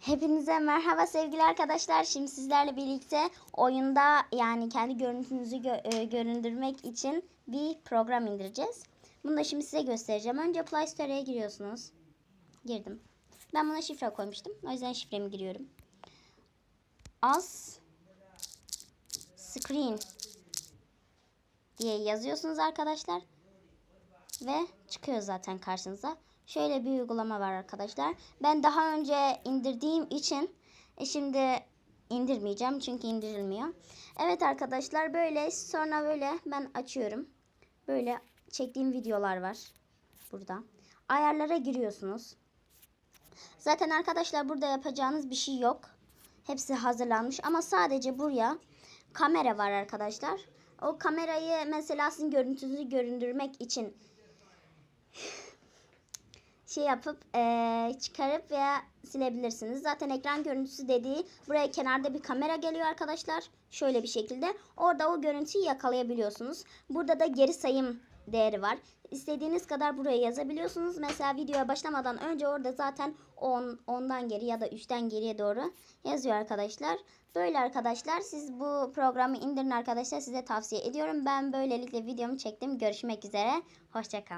Hepinize merhaba sevgili arkadaşlar. Şimdi sizlerle birlikte oyunda yani kendi görüntünüzü gö- e, göründürmek için bir program indireceğiz. Bunu da şimdi size göstereceğim. Önce Play Store'ya giriyorsunuz. Girdim. Ben buna şifre koymuştum. O yüzden şifremi giriyorum. As Screen diye yazıyorsunuz arkadaşlar. Ve çıkıyor zaten karşınıza. Şöyle bir uygulama var arkadaşlar. Ben daha önce indirdiğim için e, şimdi indirmeyeceğim çünkü indirilmiyor. Evet arkadaşlar böyle sonra böyle ben açıyorum. Böyle çektiğim videolar var burada. Ayarlara giriyorsunuz. Zaten arkadaşlar burada yapacağınız bir şey yok. Hepsi hazırlanmış ama sadece buraya kamera var arkadaşlar. O kamerayı mesela sizin görüntünüzü göründürmek için şey yapıp eee, çıkarıp veya silebilirsiniz. Zaten ekran görüntüsü dediği buraya kenarda bir kamera geliyor arkadaşlar. Şöyle bir şekilde. Orada o görüntüyü yakalayabiliyorsunuz. Burada da geri sayım değeri var. İstediğiniz kadar buraya yazabiliyorsunuz. Mesela videoya başlamadan önce orada zaten 10, 10'dan geri ya da 3'ten geriye doğru yazıyor arkadaşlar. Böyle arkadaşlar siz bu programı indirin arkadaşlar size tavsiye ediyorum. Ben böylelikle videomu çektim. Görüşmek üzere. Hoşçakalın.